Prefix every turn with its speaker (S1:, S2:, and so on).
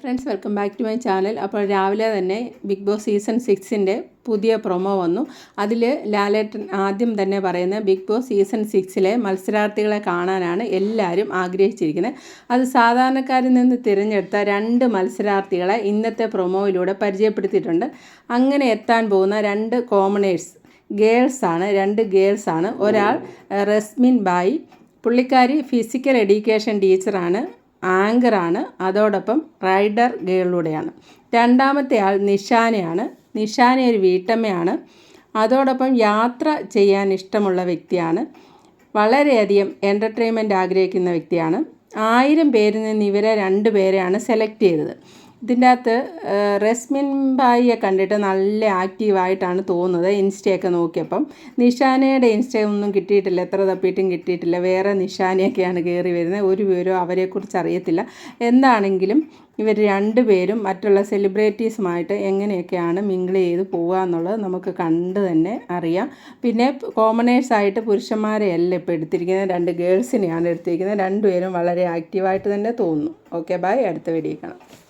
S1: Friends welcome back to my channel. അപ്പോൾ രാവിലെ തന്നെ ബിഗ് ബോസ് സീസൺ സിക്സിന്റെ പുതിയ പ്രൊമോ വന്നു. അതിൽ ലാലേട്ടൻ ആദ്യം തന്നെ പറയുന്നത് ബിഗ് ബോസ് സീസൺ സിക്സിലെ മത്സരാർത്ഥികളെ കാണാനാണ് എല്ലാവരും ആഗ്രഹിച്ചിരിക്കുന്നത്. അത് സാധാരണക്കാരിൽ നിന്ന് തിരഞ്ഞെടുത്ത രണ്ട് മത്സരാർത്ഥികളെ ഇന്നത്തെ പ്രൊമോയിലൂടെ പരിചയപ്പെടുത്തിയിട്ടുണ്ട്. അങ്ങനെ എത്താൻ പോകുന്ന രണ്ട് കോമണേഴ്സ് ഗേൾസാണ് രണ്ട് ഗേൾസാണ് ഒരാൾ റസ്മിൻ ബായി. പുള്ളിക്കാരി ഫിസിക്കൽ എഡ്യൂക്കേഷൻ ടീച്ചറാണ് ആങ്കറാണ്. അതോടൊപ്പം റൈഡർ ഗേളിലൂടെയാണ്. രണ്ടാമത്തെ ആൾ നിഷാനയാണ്. നിഷാന ഒരു വീട്ടമ്മയാണ്. അതോടൊപ്പം യാത്ര ചെയ്യാൻ ഇഷ്ടമുള്ള വ്യക്തിയാണ്. വളരെയധികം എന്റർടൈൻമെന്റ് ആഗ്രഹിക്കുന്ന വ്യക്തിയാണ്. ആയിരം പേരിൽ നിന്ന് ഇവരെ രണ്ട് പേരെയാണ് സെലക്ട് ചെയ്തത്. ഇതിന്റെ അകത്ത് റെസ്മിൻ ബായിയെ കണ്ടിട്ട് നല്ല ആക്റ്റീവായിട്ടാണ് തോന്നുന്നത് ഇൻസ്റ്റയൊക്കെ നോക്കിയപ്പം. നിഷാനയുടെ ഇൻസ്റ്റ ഒന്നും കിട്ടിയിട്ടില്ല എത്ര തപ്പിയിട്ടും കിട്ടിയിട്ടില്ല വേറെ നിഷാനയൊക്കെയാണ് കയറി വരുന്നത് ഒരു വിവരവും അവരെക്കുറിച്ച് അറിയത്തില്ല. എന്താണെങ്കിലും ഇവർ രണ്ടുപേരും മറ്റുള്ള സെലിബ്രിറ്റീസുമായിട്ട് എങ്ങനെയൊക്കെയാണ് മിങ്കിൾ ചെയ്ത് പോകുക എന്നുള്ളത് നമുക്ക് കണ്ട് തന്നെ അറിയാം. പിന്നെ കോമണേഴ്സായിട്ട് പുരുഷന്മാരെയല്ല ഇപ്പോൾ എടുത്തിരിക്കുന്നത് രണ്ട് ഗേൾസിനെയാണ് എടുത്തിരിക്കുന്നത് രണ്ടുപേരും വളരെ ആക്റ്റീവായിട്ട് തന്നെ തോന്നുന്നു. Okay bye. അടുത്ത വീഡിയോ കാണാം.